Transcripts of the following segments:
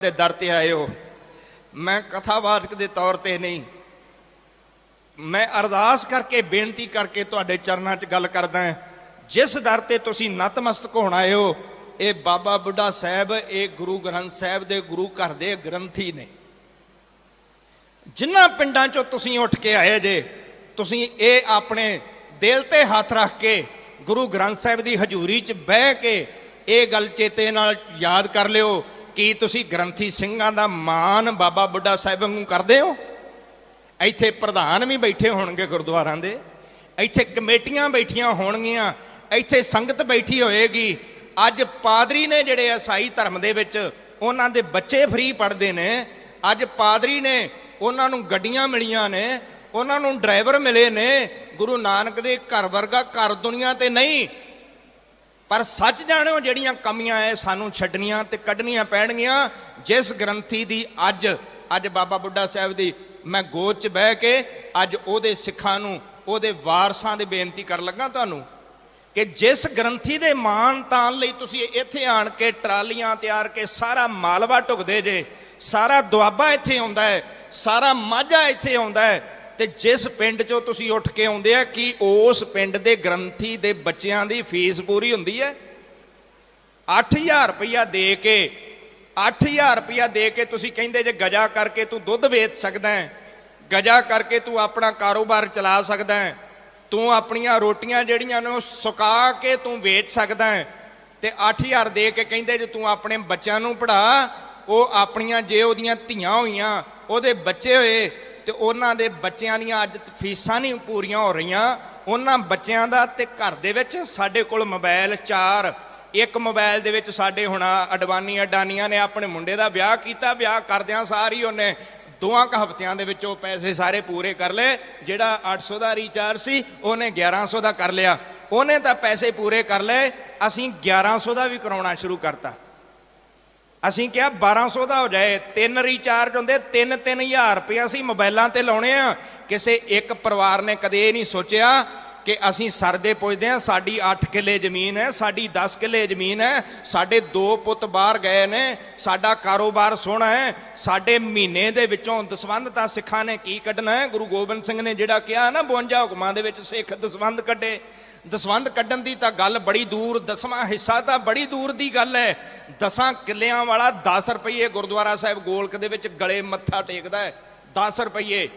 ਦੇ ਦਰ ਤੇ ਆਏ ਹੋ। ਮੈਂ ਕਥਾਵਾਚਕ ਦੇ ਤੌਰ ਤੇ ਨਹੀਂ। ਮੈਂ ਅਰਦਾਸ ਕਰਕੇ, ਬੇਨਤੀ ਕਰਕੇ ਤੁਹਾਡੇ ਚਰਨਾਂ 'ਚ ਗੱਲ ਕਰਦਾ ਜਿਸ ਦਰ ਤੇ ਤੁਸੀਂ ਨਤਮਸਤਕ ਹੋਣ ਆਏ ਹੋ, ਇਹ ਬਾਬਾ ਬੁੱਢਾ ਸਾਹਿਬ, ਇਹ ਗੁਰੂ ਗ੍ਰੰਥ ਸਾਹਿਬ ਦੇ ਗੁਰੂ ਘਰ ਦੇ ਗ੍ਰੰਥੀ ਨੇ। ਜਿਨ੍ਹਾਂ ਪਿੰਡਾਂ 'ਚੋਂ ਤੁਸੀਂ ਉੱਠ ਕੇ ਆਏ ਜੇ, ਤੁਸੀਂ ਇਹ ਆਪਣੇ ਦਿਲ ਤੇ ਹੱਥ ਰੱਖ ਕੇ ਗੁਰੂ ਗ੍ਰੰਥ ਸਾਹਿਬ ਦੀ ਹਜ਼ੂਰੀ 'ਚ ਬਹਿ ਕੇ ਇਹ ਗੱਲ ਚੇਤੇ ਨਾਲ ਯਾਦ ਕਰ ਲਿਓ। ਕੀ ਤੁਸੀਂ ਗ੍ਰੰਥੀ ਸਿੰਘਾਂ ਦਾ ਮਾਣ ਬਾਬਾ ਬੁੱਢਾ ਸਾਹਿਬ ਨੂੰ ਕਰਦੇ ਹੋ? ਇੱਥੇ ਪ੍ਰਧਾਨ ਵੀ ਬੈਠੇ ਹੋਣਗੇ ਗੁਰਦੁਆਰਾਂ ਦੇ। ਇੱਥੇ ਕਮੇਟੀਆਂ ਬੈਠੀਆਂ ਹੋਣਗੀਆਂ। ਇੱਥੇ ਸੰਗਤ ਬੈਠੀ ਹੋਏਗੀ। ਅੱਜ ਪਾਦਰੀ ਨੇ ਜਿਹੜੇ ਈਸਾਈ ਧਰਮ ਦੇ ਵਿੱਚ ਉਹਨਾਂ ਦੇ ਬੱਚੇ ਫ੍ਰੀ ਪੜਦੇ ਨੇ। ਅੱਜ ਪਾਦਰੀ ਨੇ ਉਹਨਾਂ ਨੂੰ ਗੱਡੀਆਂ ਮਿਲੀਆਂ ਨੇ। ਉਹਨਾਂ ਨੂੰ ਡਰਾਈਵਰ ਮਿਲੇ ਨੇ। ਗੁਰੂ ਨਾਨਕ ਦੇ ਘਰ ਵਰਗਾ ਘਰ ਦੁਨੀਆ ਤੇ ਨਹੀਂ। ਪਰ ਸੱਚ ਜਾਣਿਓ, ਜਿਹੜੀਆਂ ਕਮੀਆਂ ਐ, ਸਾਨੂੰ ਛੱਡਣੀਆਂ ਤੇ ਕੱਢਣੀਆਂ ਪੈਣਗੀਆਂ। ਜਿਸ ਗ੍ਰੰਥੀ ਦੀ ਅੱਜ ਅੱਜ ਬਾਬਾ ਬੁੱਢਾ ਸਾਹਿਬ ਦੀ ਮੈਂ ਗੋਦ 'ਚ ਬਹਿ ਕੇ ਅੱਜ ਉਹਦੇ ਸਿੱਖਾਂ ਨੂੰ, ਉਹਦੇ ਵਾਰਸਾਂ ਦੇ ਬੇਨਤੀ ਕਰਨ ਲੱਗਾ ਤੁਹਾਨੂੰ ਕਿ ਜਿਸ ਗ੍ਰੰਥੀ ਦੇ ਮਾਣ ਤਾਣ ਲਈ ਤੁਸੀਂ ਇੱਥੇ ਆਣ ਕੇ ਟਰਾਲੀਆਂ ਤਿਆਰ ਕੇ ਸਾਰਾ ਮਾਲਵਾ ਢੁਕਦੇ ਜੇ, ਸਾਰਾ ਦੁਆਬਾ ਇੱਥੇ ਆਉਂਦਾ ਹੈ, ਸਾਰਾ ਮਾਝਾ ਇੱਥੇ ਆਉਂਦਾ ਹੈ ਤੇ ਜਿਸ ਪਿੰਡ 'ਚੋਂ ਤੁਸੀਂ ਉੱਠ ਕੇ ਆਉਂਦੇ ਆ, ਕੀ ਉਸ ਪਿੰਡ ਦੇ ਗ੍ਰੰਥੀ ਦੇ ਬੱਚਿਆਂ ਦੀ ਫੀਸ ਪੂਰੀ ਹੁੰਦੀ ਹੈ? 8000 ਰੁਪਇਆ ਦੇ ਕੇ 8000 ਰੁਪਇਆ ਦੇ ਕੇ ਤੁਸੀਂ ਕਹਿੰਦੇ ਜੇ ਗਜਾ ਕਰਕੇ ਤੂੰ ਦੁੱਧ ਵੇਚ ਸਕਦਾ ਹੈ, ਗਜਾ ਕਰਕੇ ਤੂੰ ਆਪਣਾ ਕਾਰੋਬਾਰ ਚਲਾ ਸਕਦਾ ਹੈ, ਤੂੰ ਆਪਣੀਆਂ ਰੋਟੀਆਂ ਜਿਹੜੀਆਂ ਨੇ ਉਹ ਸੁਕਾ ਕੇ ਤੂੰ ਵੇਚ ਸਕਦਾ ਹੈ, ਤੇ 8000 ਦੇ ਕੇ ਕਹਿੰਦੇ ਜੇ ਤੂੰ ਆਪਣੇ ਬੱਚਿਆਂ ਨੂੰ ਪੜਾ ਉਹ ਆਪਣੀਆਂ ਜੇ ਉਹਦੀਆਂ ਧੀਆਂ ਹੋਈਆਂ, ਉਹਦੇ ਬੱਚੇ ਹੋਏ ਤੇ ਉਹਨਾਂ ਦੇ ਬੱਚਿਆਂ ਦੀਆਂ ਅੱਜ ਫੀਸਾਂ ਨਹੀਂ ਪੂਰੀਆਂ ਹੋ ਰਹੀਆਂ। ਉਹਨਾਂ ਬੱਚਿਆਂ ਦਾ ਤੇ ਘਰ ਦੇ ਵਿੱਚ ਸਾਡੇ ਕੋਲ ਮੋਬਾਈਲ 4 ਇੱਕ ਮੋਬਾਈਲ ਦੇ ਵਿੱਚ ਸਾਡੇ ਹੁਣ ਅਡਵਾਨੀ ਅਡਾਨੀਆਂ ਨੇ ਆਪਣੇ ਮੁੰਡੇ ਦਾ ਵਿਆਹ ਕੀਤਾ, ਵਿਆਹ ਕਰਦਿਆਂ ਸਾਰੀ ਉਹਨੇ ਦੋਆਂ ਕ ਹਫ਼ਤਿਆਂ ਦੇ ਵਿੱਚ ਉਹ ਪੈਸੇ ਸਾਰੇ ਪੂਰੇ ਕਰ ਲਏ, ਜਿਹੜਾ 800 ਦਾ ਰੀਚਾਰਜ ਸੀ, ਉਹਨੇ 1100 ਦਾ ਕਰ ਲਿਆ। ਉਹਨੇ ਤਾਂ ਪੈਸੇ ਪੂਰੇ ਕਰ ਲਏ, ਅਸੀਂ 1100 ਦਾ ਵੀ ਕਰਾਉਣਾ ਸ਼ੁਰੂ ਕਰਤਾ। ਅਸੀਂ ਕਿਹਾ 1200 ਦਾ ਹੋ ਜਾਏ, ਤਿੰਨ ਰੀਚਾਰਜ ਹੁੰਦੇ 3 3000 ਰੁਪਏ ਅਸੀਂ ਮੋਬਾਈਲਾਂ ਤੇ ਲਾਉਣੇ ਆ। ਕਿਸੇ ਇੱਕ ਪਰਿਵਾਰ ਨੇ ਕਦੇ ਇਹ ਨਹੀਂ ਸੋਚਿਆ ਕਿ ਅਸੀਂ ਸਰਦੇ ਪੁੱਜਦੇ ਆ ਸਾਡੀ 8 ਕਿੱਲੇ ਜ਼ਮੀਨ ਹੈ, ਸਾਡੀ 10 ਕਿੱਲੇ ਜ਼ਮੀਨ ਹੈ, ਸਾਡੇ ਦੋ ਪੁੱਤ ਬਾਹਰ ਗਏ ਨੇ, ਸਾਡਾ ਕਾਰੋਬਾਰ ਸੋਹਣਾ ਹੈ, ਸਾਡੇ ਮਹੀਨੇ ਦੇ ਵਿੱਚੋਂ ਦਸਵੰਧ ਤਾਂ ਸਿੱਖਾਂ ਨੇ ਕੀ ਕੱਢਣਾ ਹੈ? ਗੁਰੂ ਗੋਬਿੰਦ ਸਿੰਘ ਨੇ ਜਿਹੜਾ ਕਿਹਾ ਨਾ 52 ਹੁਕਮਾਂ ਦੇ ਵਿੱਚ ਸਿੱਖ ਦਸਵੰਧ ਕੱਢੇ। ਦਸਵੰਧ ਕੱਢਣ ਦੀ ਤਾਂ ਗੱਲ ਬੜੀ ਦੂਰ, ਦਸਵਾਂ ਹਿੱਸਾ ਤਾਂ ਬੜੀ ਦੂਰ ਦੀ ਗੱਲ ਹੈ। ਦਸਾਂ ਕਿੱਲਿਆਂ ਵਾਲਾ 10 ਰੁਪਏ ਗੁਰਦੁਆਰਾ ਸਾਹਿਬ ਗੋਲਕ ਦੇ ਵਿੱਚ ਗਲੇ ਮੱਥਾ ਟੇਕਦਾ ਹੈ 10 ਰੁਪਏ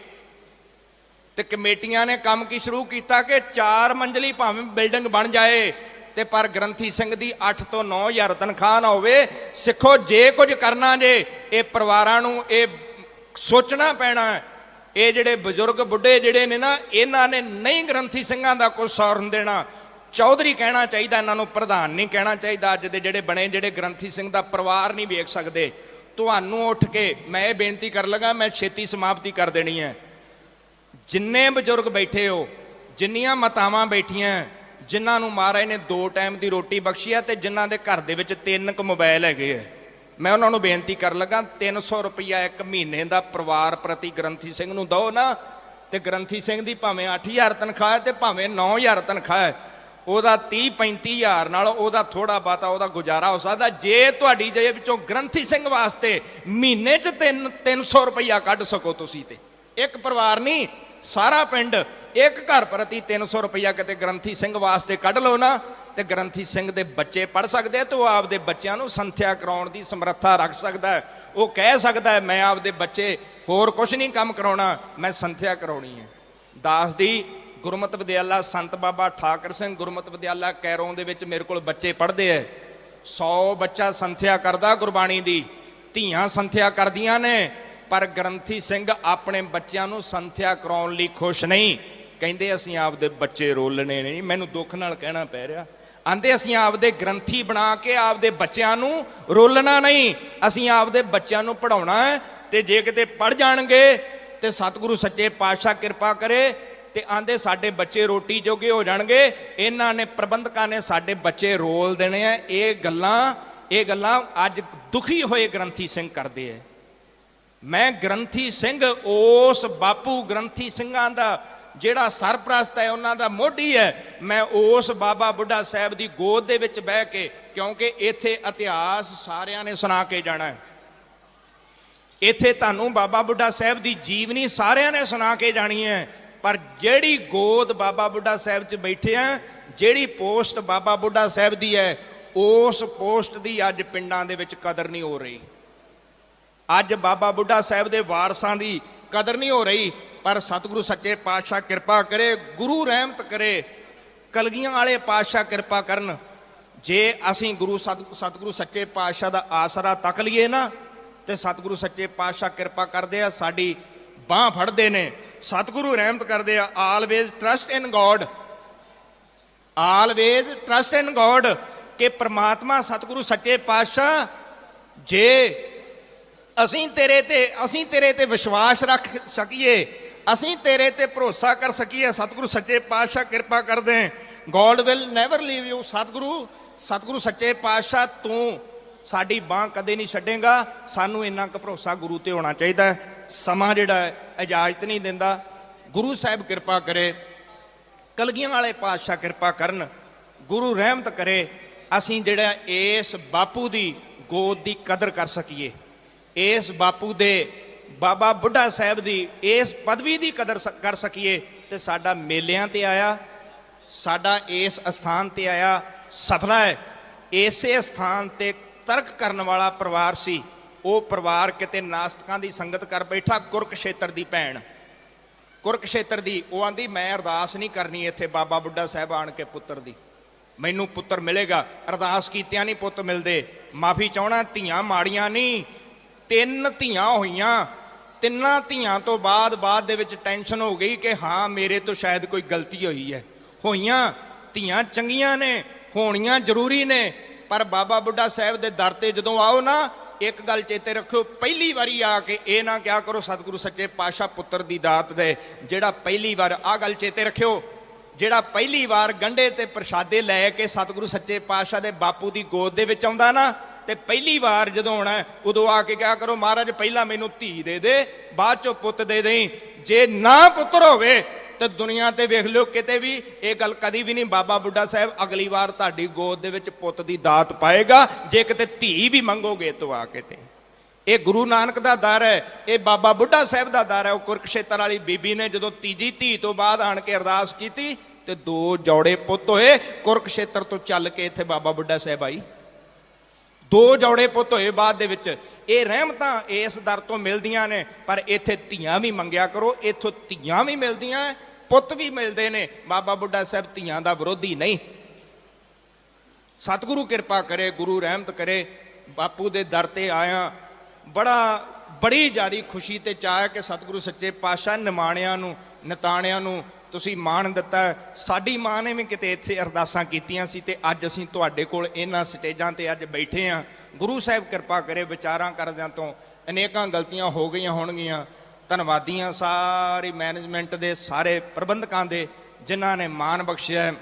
ਤੇ ਕਮੇਟੀਆਂ ਨੇ ਕੰਮ ਕੀ ਸ਼ੁਰੂ ਕੀਤਾ ਕਿ ਚਾਰ ਮੰਜ਼ਲੀ ਭਾਵੇਂ ਬਿਲਡਿੰਗ ਬਣ ਜਾਏ ਤੇ ਪਰ ਗ੍ਰੰਥੀ ਸਿੰਘ ਦੀ 8 ਤੋਂ 9000 ਤਨਖਾਹ ਨਾ ਹੋਵੇ। ਸਿੱਖੋ, ਜੇ ਕੁਝ ਕਰਨਾ ਜੇ, ਇਹ ਪਰਿਵਾਰਾਂ ਨੂੰ ਇਹ ਸੋਚਣਾ ਪੈਣਾ ਇਹ ਜਿਹੜੇ ਬਜ਼ੁਰਗ ਬੁੱਢੇ ਜਿਹੜੇ ਨੇ ਨਾ, ਇਹਨਾਂ ਨੇ ਨਹੀਂ ਗ੍ਰੰਥੀ ਸਿੰਘਾਂ ਦਾ ਕੁਝ ਸੌਰਨ ਦੇਣਾ। ਚੌਧਰੀ ਕਹਿਣਾ ਚਾਹੀਦਾ, ਇਹਨਾਂ ਨੂੰ ਪ੍ਰਧਾਨ ਨਹੀਂ ਕਹਿਣਾ ਚਾਹੀਦਾ। ਅੱਜ ਦੇ ਜਿਹੜੇ ਬਣੇ ਜਿਹੜੇ ਗ੍ਰੰਥੀ ਸਿੰਘ ਦਾ ਪਰਿਵਾਰ ਨਹੀਂ ਵੇਖ ਸਕਦੇ। ਤੁਹਾਨੂੰ ਉੱਠ ਕੇ ਮੈਂ ਇਹ ਬੇਨਤੀ ਕਰ ਲਗਾ, ਮੈਂ ਛੇਤੀ ਸਮਾਪਤੀ ਕਰ ਦੇਣੀ ਹੈ। ਜਿੰਨੇ ਬਜ਼ੁਰਗ ਬੈਠੇ ਹੋ, ਜਿੰਨੀਆਂ ਮਾਤਾਵਾਂ ਬੈਠੀਆਂ, ਜਿਨ੍ਹਾਂ ਨੂੰ ਮਹਾਰਾਜ ਨੇ ਦੋ ਟਾਈਮ ਦੀ ਰੋਟੀ ਬਖਸ਼ੀ ਹੈ ਤੇ ਜਿਨ੍ਹਾਂ ਦੇ ਘਰ ਦੇ ਵਿੱਚ ਤਿੰਨ ਕੁ ਮੋਬਾਈਲ ਹੈਗੇ ਆ। ਮੈਂ ਉਹਨਾਂ ਨੂੰ ਬੇਨਤੀ ਕਰਨ ਲੱਗਾ 300 ਰੁਪਈਆ ਇੱਕ ਮਹੀਨੇ ਦਾ ਪਰਿਵਾਰ ਪ੍ਰਤੀ ਗ੍ਰੰਥੀ ਸਿੰਘ ਨੂੰ ਦਿਓ ਨਾ, ਤੇ ਗ੍ਰੰਥੀ ਸਿੰਘ ਦੀ ਭਾਵੇਂ 8000 ਤਨਖਾਹ ਹੈ ਤੇ ਭਾਵੇਂ 9000 ਤਨਖਾਹ ਹੈ, ਉਹਦਾ 30 35000 ਨਾਲ ਉਹਦਾ ਥੋੜਾ ਬਾਤਾ ਉਹਦਾ ਗੁਜ਼ਾਰਾ ਹੋ ਸਕਦਾ। ਜੇ ਤੁਹਾਡੀ ਜੇਬ ਵਿੱਚੋਂ ਗ੍ਰੰਥੀ ਸਿੰਘ ਵਾਸਤੇ ਮਹੀਨੇ 'ਚ 3 300 ਰੁਪਈਆ ਕੱਢ ਸਕੋ ਤੁਸੀਂ ਤੇ। ਇੱਕ ਪਰਿਵਾਰ ਨਹੀਂ ਸਾਰਾ ਪਿੰਡ ਇੱਕ ਘਰ ਪ੍ਰਤੀ 300 ਰੁਪਈਆ ਕਿਤੇ ਗ੍ਰੰਥੀ ਸਿੰਘ ਵਾਸਤੇ ਕੱਢ ਲਓ ਨਾ, ਤੇ ਗ੍ਰੰਥੀ ਸਿੰਘ ਦੇ ਬੱਚੇ ਪੜ ਸਕਦੇ ਆ, ਤੇ ਉਹ ਆਪਦੇ ਬੱਚਿਆਂ ਨੂੰ ਸੰਥਿਆ ਕਰਾਉਣ ਦੀ ਸਮਰੱਥਾ ਰੱਖ ਸਕਦਾ ਉਹ ਕਹਿ ਸਕਦਾ ਮੈਂ ਆਪਦੇ ਬੱਚੇ ਹੋਰ ਕੁਝ ਨਹੀਂ ਕੰਮ ਕਰਾਉਣਾ, ਮੈਂ ਸੰਥਿਆ ਕਰਾਉਣੀ ਹੈ। ਦਾਸ ਦੀ ਗੁਰਮਤਿ ਵਿਦਿਆਲਾ ਸੰਤ ਬਾਬਾ ਠਾਕਰ ਸਿੰਘ ਗੁਰਮਤਿ ਵਿਦਿਆਲਾ ਕੈਰੋਂ ਦੇ ਵਿੱਚ ਮੇਰੇ ਕੋਲ ਬੱਚੇ ਪੜ੍ਹਦੇ ਐ। 100 ਬੱਚਾ ਸੰਥਿਆ ਕਰਦਾ ਗੁਰਬਾਣੀ ਦੀ, ਧੀਆਂ ਸੰਥਿਆ ਕਰਦੀਆਂ ਨੇ ਪਰ ਗ੍ਰੰਥੀ ਸਿੰਘ ਆਪਣੇ ਬੱਚਿਆਂ ਨੂੰ ਸੰਥਿਆ ਕਰਾਉਣ ਲਈ ਖੁਸ਼ ਨਹੀਂ। ਕਹਿੰਦੇ ਅਸੀਂ ਆਪਦੇ ਬੱਚੇ ਰੋਲਣੇ ਨਹੀਂ। ਮੈਨੂੰ ਦੁੱਖ ਨਾਲ ਕਹਿਣਾ ਪੈ ਰਿਹਾ। ਆਂਦੇ ਅਸੀਂ ਆਪਦੇ ਗ੍ਰੰਥੀ ਬਣਾ ਕੇ ਆਪਦੇ ਬੱਚਿਆਂ ਨੂੰ ਰੋਲਣਾ ਨਹੀਂ। ਅਸੀਂ ਆਪਦੇ ਬੱਚਿਆਂ ਨੂੰ ਪੜਾਉਣਾ ਹੈ ਤੇ ਜੇ ਕਿਤੇ ਪੜ ਜਾਣਗੇ ਤੇ ਸਤਿਗੁਰੂ ਸੱਚੇ ਪਾਤਸ਼ਾਹ ਕਿਰਪਾ ਕਰੇ ਤੇ ਆਂਦੇ ਸਾਡੇ ਬੱਚੇ ਰੋਟੀ ਜੋਗੇ ਹੋ ਜਾਣਗੇ। ਇਹਨਾਂ ਨੇ ਪ੍ਰਬੰਧਕਾਂ ਨੇ ਸਾਡੇ ਬੱਚੇ ਰੋਲ ਦੇਣੇ ਆ ਇਹ ਗੱਲਾਂ ਇਹ ਗੱਲਾਂ ਅੱਜ ਦੁਖੀ ਹੋਏ ਗ੍ਰੰਥੀ ਸਿੰਘ ਕਰਦੇ ਆ ਮੈਂ ਗ੍ਰੰਥੀ ਸਿੰਘ, ਉਸ ਬਾਪੂ ਗ੍ਰੰਥੀ ਸਿੰਘਾਂ ਦਾ ਜਿਹੜਾ ਸਰਪ੍ਰਸਤ ਹੈ, ਉਹਨਾਂ ਦਾ ਮੋਢੀ ਹੈ। ਮੈਂ ਉਸ ਬਾਬਾ ਬੁੱਢਾ ਸਾਹਿਬ ਦੀ ਗੋਦ ਦੇ ਵਿੱਚ ਬਹਿ ਕੇ, ਕਿਉਂਕਿ ਇੱਥੇ ਇਤਿਹਾਸ ਸਾਰਿਆਂ ਨੇ ਸੁਣਾ ਕੇ ਜਾਣਾ ਹੈ। ਇੱਥੇ ਤੁਹਾਨੂੰ ਬਾਬਾ ਬੁੱਢਾ ਸਾਹਿਬ ਦੀ ਜੀਵਨੀ ਸਾਰਿਆਂ ਨੇ ਸੁਣਾ ਕੇ ਜਾਣੀ ਹੈ। ਪਰ ਜਿਹੜੀ ਗੋਦ ਬਾਬਾ ਬੁੱਢਾ ਸਾਹਿਬ 'ਚ ਬੈਠੇ ਆ, ਜਿਹੜੀ ਪੋਸਟ ਬਾਬਾ ਬੁੱਢਾ ਸਾਹਿਬ ਦੀ ਹੈ, ਉਸ ਪੋਸਟ ਦੀ ਅੱਜ ਪਿੰਡਾਂ ਦੇ ਵਿੱਚ ਕਦਰ ਨਹੀਂ ਹੋ ਰਹੀ। ਅੱਜ ਬਾਬਾ ਬੁੱਢਾ ਸਾਹਿਬ ਦੇ ਵਾਰਸਾਂ ਦੀ ਕਦਰ ਨਹੀਂ ਹੋ ਰਹੀ, ਪਰ ਸਤਿਗੁਰੂ ਸੱਚੇ ਪਾਤਸ਼ਾਹ ਕਿਰਪਾ ਕਰੇ, ਗੁਰੂ ਰਹਿਮਤ ਕਰੇ, ਕਲਗੀਆਂ ਵਾਲੇ ਪਾਤਸ਼ਾਹ ਕਿਰਪਾ ਕਰਨ। ਜੇ ਅਸੀਂ ਗੁਰੂ ਸਤ- ਸਤਿਗੁਰੂ ਸੱਚੇ ਪਾਤਸ਼ਾਹ ਦਾ ਆਸਰਾ ਤੱਕ ਲਈਏ ਨਾ, ਤੇ ਸਤਿਗੁਰੂ ਸੱਚੇ ਪਾਤਸ਼ਾਹ ਕਿਰਪਾ ਕਰਦੇ ਆ, ਸਾਡੀ ਬਾਹ ਫੜਦੇ ਨੇ। ਸਤਿਗੁਰੂ ਰਹਿਮਤ ਕਰਦੇ ਆ always trust in God always trust in God ਕਿ ਪ੍ਰਮਾਤਮਾ ਸਤਿਗੁਰੂ ਸੱਚੇ ਪਾਤਸ਼ਾਹ, ਜੇ ਅਸੀਂ ਤੇਰੇ ਤੇ, ਅਸੀਂ ਤੇਰੇ ਤੇ ਵਿਸ਼ਵਾਸ ਰੱਖ ਸਕੀਏ। ਅਸੀਂ ਤੇਰੇ ਤੇ ਭਰੋਸਾ ਕਰ ਸਕੀਏ। ਸਤਿਗੁਰੂ ਸੱਚੇ ਪਾਤਸ਼ਾਹ ਕਿਰਪਾ ਕਰਦੇ God will never leave you ਸਤਿਗੁਰੂ ਸਤਿਗੁਰੂ ਸੱਚੇ ਪਾਤਸ਼ਾਹ, ਤੂੰ ਸਾਡੀ ਬਾਹ ਕਦੇ ਨਹੀਂ ਛੱਡੇਗਾ। ਸਾਨੂੰ ਇੰਨਾ ਕੁ ਭਰੋਸਾ ਗੁਰੂ ਤੇ ਹੋਣਾ ਚਾਹੀਦਾ ਹੈ। ਸਮਾਂ ਜਿਹੜਾ ਹੈ, ਇਜਾਜ਼ਤ ਨਹੀਂ ਦਿੰਦਾ। ਗੁਰੂ ਸਾਹਿਬ ਕਿਰਪਾ ਕਰੇ। ਕਲਗੀਆਂ ਵਾਲੇ ਪਾਤਸ਼ਾਹ ਕਿਰਪਾ ਕਰਨ। ਗੁਰੂ ਰਹਿਮਤ ਕਰੇ। ਅਸੀਂ ਜਿਹੜਾ ਇਸ ਬਾਪੂ ਦੀ ਗੋਦ ਦੀ ਕਦਰ ਕਰ ਸਕੀਏ। ਇਸ ਬਾਪੂ ਦੇ ਬਾਬਾ ਬੁੱਢਾ ਸਾਹਿਬ ਦੀ ਇਸ ਪਦਵੀ ਦੀ ਕਦਰ ਸ- ਕਰ ਸਕੀਏ ਤੇ ਸਾਡਾ ਮੇਲਿਆਂ ਤੇ ਆਇਆ, ਸਾਡਾ ਇਸ ਅਸਥਾਨ ਤੇ ਆਇਆ, ਸਫਲਾ ਹੈ। ਇਸੇ ਅਸਥਾਨ ਤੇ ਤਰਕ ਕਰਨ ਵਾਲਾ ਪਰਿਵਾਰ ਸੀ। ਉਹ ਪਰਿਵਾਰ ਕਿਤੇ ਨਾਸਤਕਾਂ ਦੀ ਸੰਗਤ ਕਰ ਬੈਠਾ ਕੁਰਕਸ਼ੇਤਰ ਦੀ ਭੈਣ। ਕੁਰਕਸ਼ੇਤਰ ਦੀ, ਉਹ ਆਂਦੀ, ਮੈਂ ਅਰਦਾਸ ਨਹੀਂ ਕਰਨੀ ਇੱਥੇ ਬਾਬਾ ਬੁੱਢਾ ਸਾਹਿਬ ਆਣ ਕੇ ਪੁੱਤਰ ਦੀ। ਮੈਨੂੰ ਪੁੱਤਰ ਮਿਲੇਗਾ। ਅਰਦਾਸ ਕੀਤਿਆਂ ਨਹੀਂ ਪੁੱਤ ਮਿਲਦੇ। ਮਾਫੀ ਚਾਹਣਾ, ਧੀਆਂ ਮਾੜੀਆਂ ਨਹੀਂ। ਤਿੰਨ ਧੀਆਂ ਹੋਈਆਂ, ਤਿੰਨਾਂ ਧੀਆਂ ਤੋਂ ਬਾਅਦ ਬਾਅਦ ਦੇ ਵਿੱਚ ਟੈਨਸ਼ਨ ਹੋ ਗਈ ਕਿ ਹਾਂ, ਮੇਰੇ ਤੋਂ ਸ਼ਾਇਦ ਕੋਈ ਗਲਤੀ ਹੋਈ ਹੈ। ਹੋਈਆਂ ਧੀਆਂ ਚੰਗੀਆਂ ਨੇ, ਹੋਣੀਆਂ ਜ਼ਰੂਰੀ ਨੇ, ਪਰ ਬਾਬਾ ਬੁੱਢਾ ਸਾਹਿਬ ਦੇ ਦਰ ਤੇ ਜਦੋਂ ਆਓ ਨਾ, ਇੱਕ ਗੱਲ ਚੇਤੇ ਰੱਖਿਓ, ਪਹਿਲੀ ਵਾਰੀ ਆ ਕੇ ਇਹ ਨਾ ਕਿਹਾ ਕਰੋ, ਸਤਿਗੁਰੂ ਸੱਚੇ ਪਾਤਸ਼ਾਹ ਪੁੱਤਰ ਦੀ ਦਾਤ ਦੇ, ਜਿਹੜਾ ਪਹਿਲੀ ਵਾਰ ਆ ਗੱਲ ਚੇਤੇ ਰੱਖਿਓ, ਜਿਹੜਾ ਪਹਿਲੀ ਵਾਰ ਗੰਢੇ ਤੇ ਪ੍ਰਸ਼ਾਦੇ ਲੈ ਕੇ ਸਤਿਗੁਰੂ ਸੱਚੇ ਪਾਤਸ਼ਾਹ ਦੇ ਬਾਪੂ ਦੀ ਗੋਦ ਦੇ ਵਿੱਚ ਆਉਂਦਾ ਨਾ ਤੇ ਪਹਿਲੀ ਵਾਰ ਜਦੋਂ ਆਉਣਾ ਉਦੋਂ ਆ ਕੇ ਕਿਹਾ ਕਰੋ, ਮਹਾਰਾਜ, ਪਹਿਲਾਂ ਮੈਨੂੰ ਧੀ ਦੇ ਦੇ, ਬਾਅਦ ਚੋਂ ਪੁੱਤ ਦੇ ਦੇਈ। ਜੇ ਨਾ ਪੁੱਤਰ ਹੋਵੇ, ਤੇ ਦੁਨੀਆ ਤੇ ਵੇਖ ਲਿਓ, ਕਿਤੇ ਵੀ ਇਹ ਗੱਲ ਕਦੀ ਵੀ ਨਹੀਂ। ਬਾਬਾ ਬੁੱਢਾ ਸਾਹਿਬ, ਅਗਲੀ ਵਾਰ ਤੁਹਾਡੀ ਗੋਦ ਦੇ ਵਿੱਚ ਪੁੱਤ ਦੀ ਦਾਤ ਪਾਏਗਾ, ਜੇ ਕਿਤੇ ਧੀ ਵੀ ਮੰਗੋਗੇ ਤੋਂ ਆ ਕੇ ਤੇ। ਇਹ ਗੁਰੂ ਨਾਨਕ ਦਾ ਦਰ ਹੈ, ਇਹ ਬਾਬਾ ਬੁੱਢਾ ਸਾਹਿਬ ਦਾ ਦਰ ਹੈ, ਉਹ ਕੁਰਕਸ਼ੇਤਰ ਵਾਲੀ ਬੀਬੀ ਨੇ ਜਦੋਂ ਤੀਜੀ ਧੀ ਤੋਂ ਬਾਅਦ ਆਣ ਕੇ ਅਰਦਾਸ ਕੀਤੀ, ਤੇ ਦੋ ਜੋੜੇ ਪੁੱਤ ਹੋਏ, ਕੁਰਕਸ਼ੇਤਰ ਤੋਂ ਚੱਲ ਕੇ ਇੱਥੇ ਬਾਬਾ ਬੁੱਢਾ ਸਾਹਿਬ ਆਈ। ਦੋ ਜੋੜੇ ਪੁੱਤ ਹੋਏ ਬਾਅਦ ਦੇ ਵਿੱਚ। ਇਹ ਰਹਿਮਤਾਂ ਇਸ ਦਰ ਤੋਂ ਮਿਲਦੀਆਂ ਨੇ, ਪਰ ਇੱਥੇ ਧੀਆਂ ਵੀ ਮੰਗਿਆ ਕਰੋ, ਇੱਥੋਂ ਧੀਆਂ ਵੀ ਮਿਲਦੀਆਂ, ਪੁੱਤ ਵੀ ਮਿਲਦੇ ਨੇ। ਬਾਬਾ ਬੁੱਢਾ ਸਾਹਿਬ ਧੀਆਂ ਦਾ ਵਿਰੋਧੀ ਨਹੀਂ। ਸਤਿਗੁਰੂ ਕਿਰਪਾ ਕਰੇ, ਗੁਰੂ ਰਹਿਮਤ ਕਰੇ। ਬਾਪੂ ਦੇ ਦਰ ਤੇ ਆਇਆ। ਬੜਾ, ਬੜੀ ਜਿਆਦੀ ਖੁਸ਼ੀ ਤੇ ਚਾਹ ਕਿ ਸਤਿਗੁਰੂ ਸੱਚੇ ਪਾਤਸ਼ਾਹ ਨਿਮਾਣਿਆਂ ਨੂੰ, ਨਤਾਣਿਆਂ ਨੂੰ ਤੁਸੀਂ ਮਾਣ ਦਿੱਤਾ ਸਾਡੀ ਮਾਂ ਨੇ ਵੀ ਕਿਤੇ ਇੱਥੇ ਅਰਦਾਸਾਂ ਕੀਤੀਆਂ ਸੀ ਤੇ ਅੱਜ ਅਸੀਂ ਤੁਹਾਡੇ ਕੋਲ ਇਹਨਾਂ ਸਟੇਜਾਂ ਤੇ ਅੱਜ ਬੈਠੇ ਆ ਗੁਰੂ ਸਾਹਿਬ ਕਿਰਪਾ ਕਰੇ, ਵਿਚਾਰਾਂ ਕਰਦਿਆਂ ਤੋਂ ਅਨੇਕਾਂ ਗਲਤੀਆਂ ਹੋ ਗਈਆਂ ਹੋਣਗੀਆਂ। ਧੰਨਵਾਦੀਆਂ ਸਾਰੀ ਮੈਨੇਜਮੈਂਟ ਦੇ, ਸਾਰੇ ਪ੍ਰਬੰਧਕਾਂ ਦੇ, ਜਿਨ੍ਹਾਂ ਨੇ ਮਾਣ ਬਖਸ਼ਿਆ